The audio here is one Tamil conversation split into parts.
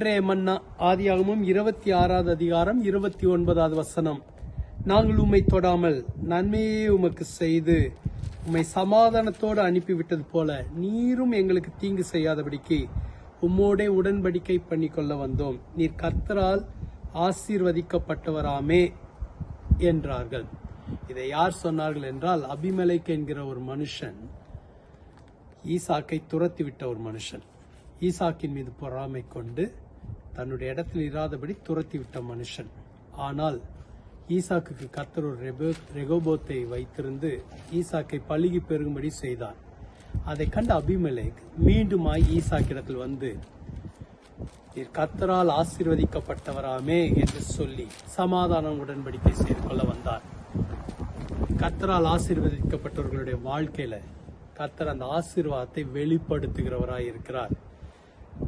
இன்றைய மன்னா ஆதியாகமும் இருபத்தி ஆறாவது அதிகாரம் இருபத்தி ஒன்பதாவது வசனம். நாங்கள் உம்மை தொடாமல் நன்மையே உமக்கு செய்து உம்மை சமாதானத்தோடு அனுப்பிவிட்டது போல நீரும் எங்களுக்கு தீங்கு செய்யாதபடிக்கு உம்மோடே உடன்படிக்கை பண்ணிக்கொள்ள வந்தோம். நீர் கர்த்தரால் ஆசீர்வதிக்கப்பட்டவராமே என்றார்கள். இதை யார் சொன்னார்கள் என்றால் அபிமலைக் என்கிற ஒரு மனுஷன் ஈசாக்கை துரத்தி விட்ட ஒரு மனுஷன். ஈசாக்கின் மீது பொறாமை கொண்டு தன்னுடைய இடத்தில் இராதபடி துரத்தி விட்ட மனுஷன். ஆனால் ஈசாக்கு கர்த்தர் ஒரு ரெபோ ரெகோபோத்தை வைத்திருந்து ஈசாக்கை பழுகி பெருகும்படி செய்தார். அதை கண்ட அபிமலேக் மீண்டுமாய் ஈசாக்கிடத்தில் வந்து நீர் கர்த்தரால் ஆசீர்வதிக்கப்பட்டவராமே என்று சொல்லி சமாதானம் உடன்படிக்கை செய்து கொள்ள வந்தார். கத்தரால் ஆசீர்வதிக்கப்பட்டவர்களுடைய வாழ்க்கையில கத்தர் அந்த ஆசீர்வாதத்தை வெளிப்படுத்துகிறவராய் இருக்கிறார்.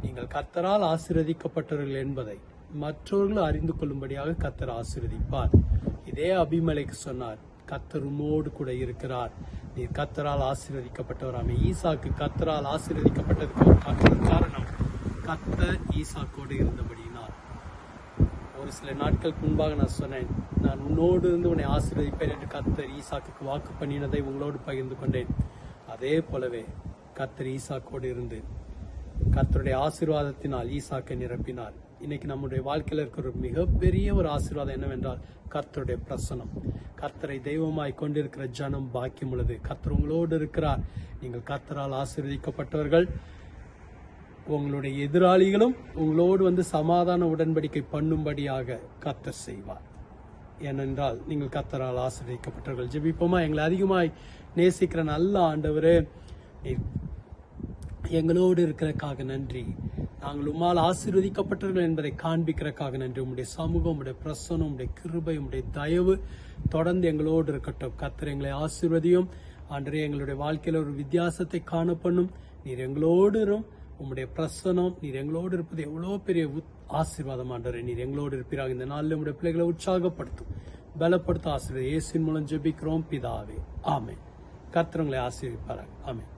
நீங்கள் கர்த்தரால் ஆசிரதிக்கப்பட்டவர்கள் என்பதை மற்றவர்கள் அறிந்து கொள்ளும்படியாக கத்தர் ஆசிரதிப்பார் இதே அபிமலைக்கு சொன்னார் கத்தர் உமோடு கூட இருக்கிறார். நீர் கத்தரால் ஆசீர்வதிக்கப்பட்டவராமே ஈசாக்கு கத்தரால் ஆசீர்வதிக்கப்பட்டதுக்கு காரணம் கத்தர் ஈசாக்கோடு இருந்தபடியினார் ஒரு சில நாட்களுக்கு முன்பாக நான் சொன்னேன் நான் உன்னோடு இருந்து உன்னை ஆசீர்வதிப்பேன் என்று கத்தர் ஈசாக்கு வாக்கு பண்ணினதை உங்களோடு பகிர்ந்து கொண்டேன். அதே போலவே கத்தர் ஈசாக்கோடு இருந்து கர்த்தருடைய ஆசீர்வாதத்தினால் ஈசாக்கை நிரப்பினார். இன்னைக்கு நம்முடைய வாழ்க்கையில இருக்கிற ஒரு மிகப்பெரிய ஒரு ஆசீர்வாதம் என்னவென்றால் கர்த்தருடைய பிரசனம். கர்த்தரை தெய்வமாய் கொண்டிருக்கிற ஜனம் பாக்கியம் உள்ளது. கர்த்தர் உங்களோடு இருக்கிறார். நீங்கள் கர்த்தரால் ஆசீர்வதிக்கப்பட்டவர்கள். உங்களுடைய எதிராளிகளும் உங்களோடு வந்து சமாதான உடன்படிக்கை பண்ணும்படியாக கர்த்தர் செய்வார். ஏனென்றால் நீங்கள் கர்த்தரால் ஆசீர்வதிக்கப்பட்டவர்கள். ஜெபிப்போமா? எங்களை அதிகமாய் நேசிக்கிற நல்ல ஆண்டவரே எங்களோடு இருக்கிறக்காக நன்றி. நாங்கள் உம்மால் ஆசீர்வதிக்கப்பட்டவர்கள் என்பதை காண்பிக்கிறக்காக நன்றி. உம்முடைய சமூகம் உம்முடைய பிரசனம் உம்முடைய கிருபை உம்முடைய தயவு தொடர்ந்து எங்களோடு இருக்கட்டும். கத்திர எங்களை ஆசீர்வதியும். அன்றே எங்களுடைய வாழ்க்கையில் ஒரு வித்தியாசத்தை காணப்பண்ணும் நீர் எங்களோடு உம்முடைய பிரசனம் நீர் எங்களோடு இருப்பது எவ்வளோ பெரிய உத்- ஆசீர்வாதம் ஆண்டரே நீர் எங்களோடு இருப்பீராக. இந்த நாளில் உங்களுடைய பிள்ளைகளை உற்சாகப்படுத்தும். பலப்படுத்த ஆசீர்வாதம். இயேசின் மூலம் ஜெபிக்கிறோம். பிதாவே. ஆமே கத்திரங்களை உங்களை ஆமே